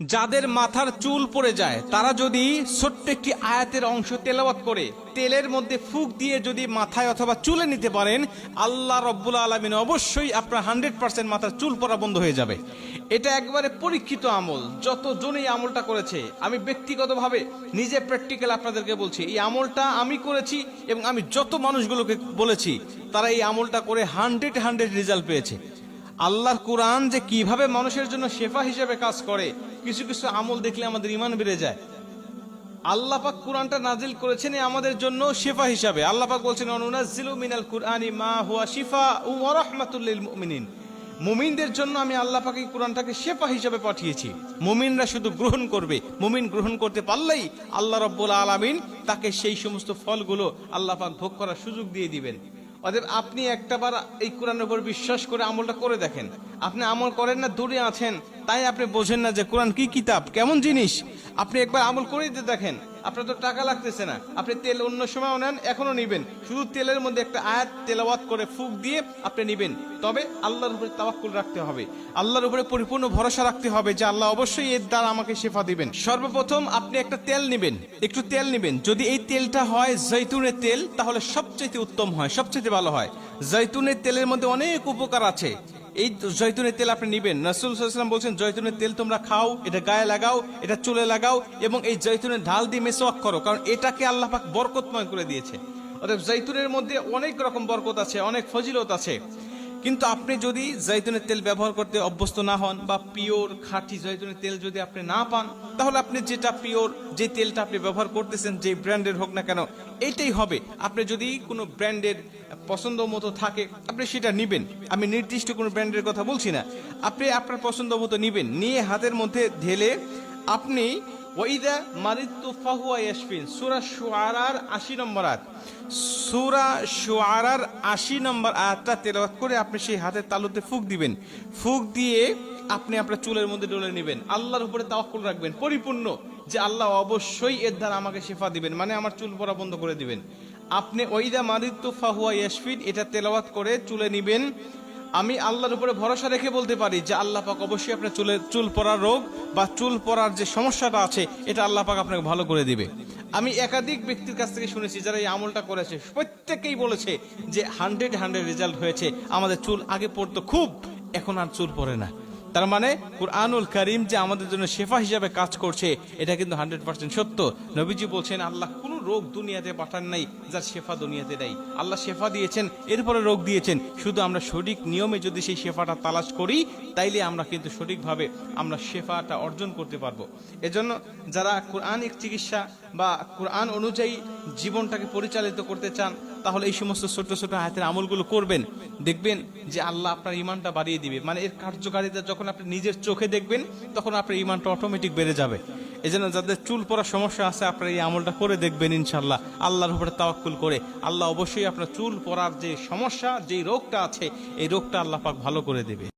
যাদের মাথার চুল পড়ে যায়, তারা যদি ছোট্ট একটি আয়াতের অংশ তেলাওয়াত করে, তেলের মধ্যে ফুক দিয়ে যদি মাথায় অথবা চুলে নিতে পারেন, আল্লাহ রব্বুল আলমিন অবশ্যই আপনার হান্ড্রেড পার্সেন্ট মাথার চুল পড়া বন্ধ হয়ে যাবে। এটা একবারে পরীক্ষিত আমল। যতজন এই আমলটা করেছে, আমি ব্যক্তিগতভাবে নিজে প্র্যাকটিক্যাল আপনাদেরকে বলছি, এই আমলটা আমি করেছি এবং আমি যত মানুষগুলোকে বলেছি, তারা এই আমলটা করে হান্ড্রেড হান্ড্রেড রেজাল্ট পেয়েছে। আল্লাহর কোরআন যে কীভাবে মানুষের জন্য শেফা হিসেবে কাজ করে, কিছু কিছু আমল দেখলে আমাদের ইমান বেড়ে যায়। আল্লাহ পাক কোরআনটা নাজিল করেছেন আমাদের জন্য শেফা হিসাবে। আল্লাহ পাক বলছেন মিনাল মা হুয়া শিফা মুমিনিন। মুমিনদের জন্য আমি আল্লাহ পাক কোরআনটাকে শেফা হিসাবে পাঠিয়েছি। মুমিনরা শুধু গ্রহণ করবে। মুমিন গ্রহণ করতে পারলেই আল্লাহ রব্বুল আলামিন তাকে সেই সমস্ত ফলগুলো আল্লাহ পাক ভোগ করার সুযোগ দিয়ে দিবেন। অতএব আপনি একটাবার এই কোরআনের উপর বিশ্বাস করে আমলটা করে দেখেন। আপনি আমল করেন না, দূরে আছেন, তাই আপনি বোঝেন না যে কোরআন কি কিতাব, কেমন জিনিস। আপনি একবার আমল করে দিতে দেখেন। আপনার তো টাকা লাগতেছে না। আপনি তেল অন্য সময়ও নেন এখনও নিবেন। শুধু তেলের মধ্যে একটা আয়াত তেলাওয়াত করে ফুক দিয়ে আপনি নিবেন। তবে আল্লাহর উপরে তাওয়াক্কুল রাখতে হবে। আল্লাহর উপরে পরিপূর্ণ ভরসা রাখতে হবে যে আল্লাহ অবশ্যই এর দ্বারা আমাকে শেফা দিবেন। সর্বপ্রথম আপনি একটা তেল নেবেন। একটু তেল নেবেন। যদি এই তেলটা হয় জৈতুনের তেল, তাহলে সবচেয়ে উত্তম হয় সবচেয়ে ভালো হয়। জৈতুনের তেলের মধ্যে অনেক উপকার আছে। এই জৈতুনের তেল আপনি নিবেন। রাসুল সাল্লাম বলছেন জৈতুনের তেল তোমরা খাও, এটা গায়ে লাগাও, এটা চুলে লাগাও এবং এই জৈতুনের ঢাল দিয়ে মেসোয়াক করো, কারণ এটাকে আল্লাহ পাক বরকতময় করে দিয়েছে। অর্থাৎ জৈতুনের মধ্যে অনেক রকম বরকত আছে, অনেক ফজিলত আছে। কিন্তু আপনি যদি জৈতুনের তেল ব্যবহার করতে অভ্যস্ত না হন বা পিওর খাঁটি জৈতুনের তেল যদি আপনি না পান, তাহলে আপনি যেটা পিওর, যে তেলটা আপনি ব্যবহার করতেছেন, যে ব্র্যান্ডের হোক না কেন এইটাই হবে। আপনি যদি কোনো ব্র্যান্ডের পছন্দ মতো থাকে, আপনি সেটা নিবেন। আমি নির্দিষ্ট কোনো ব্র্যান্ডের কথা বলছি না। আপনি আপনার পছন্দ মতো নিবেন। নিয়ে হাতের মধ্যে ঢেলে আপনি ওইদা মারিত্তু ফাহুয়া ইয়াসফিন সুরা শুআরার আশি নম্বর আয়াত। সুরা শুআরার আশি নম্বর আয়াতটা তেলাওয়াত করে আপনি সেই হাতের তালুতে ফুক দিবেন। ফুক দিয়ে আপনি আপনার চুলের মধ্যে ডলে নেবেন। আল্লাহর উপরে তাওয়াক্কুল রাখবেন। পরিপূর্ণ যে আল্লাহ অবশ্যই এর দ্বারা আমাকে শেফা দিবেন মানে আমার চুল পড়া বন্ধ করে দিবেন। আপনি ওইদা মারিত্তু ফাহুয়া ইয়াসফিন এটা তেলাওয়াত করে চুলে নিবেন। আমি আল্লাহর উপরে ভরসা রেখে বলতে পারি যে আল্লাহ পাক অবশ্যই আপনার চুলের চুল পড়ার রোগ বা চুল পড়ার যে সমস্যাটা আছে, এটা আল্লাহ পাক আপনাকে ভালো করে দিবে। আমি একাধিক ব্যক্তির কাছ থেকে শুনেছি যারা এই আমলটা করেছে। প্রত্যেকেই বলেছে যে হান্ড্রেড হান্ড্রেড রেজাল্ট হয়েছে। আমাদের চুল আগে পড়তো খুব, এখন আর চুল পড়ে না। তার মানে কুরআনুল করিম যে আমাদের জন্য শেফা হিসাবে কাজ করছে, এটা কিন্তু হান্ড্রেড পার্সেন্ট সত্য। নবীজি বলছেন, আল্লাহ কোন রোগ দুনিয়াতে পাঠান নাই যার শেফা দুনিয়াতে নাই। আল্লাহ শেফা দিয়েছেন, এরপরে রোগ দিয়েছেন। শুধু আমরা সঠিক নিয়মে যদি সেই শেফাটা তালাশ করি, তাইলে আমরা কিন্তু সঠিকভাবে আমরা শেফাটা অর্জন করতে পারব। এজন্য যারা কোরআনিক চিকিৎসা বা কোরআন অনুযায়ী জীবনটাকে পরিচালিত করতে চান তাহলে এই সমস্ত ছোট ছোট হাতের আমলগুলো করবেন। দেখবেন যে আল্লাহ আপনার ইমানটা বাড়িয়ে দিবে। মানে এর কার্যকারিতা যখন আপনি নিজের চোখে দেখবেন, তখন আপনার ইমানটা অটোমেটিক বেড়ে যাবে। এই জন্য যাদের চুল পড়ার সমস্যা আছে, আপনারা এই আমলটা করে দেখবেন ইনশাল্লাহ আল্লাহর উপরে তাওয়াক্কুল করে। আল্লাহ অবশ্যই আপনার চুল পড়ার যে সমস্যা যে রোগটা আছে, এই রোগটা আল্লাহ পাক ভালো করে দেবে।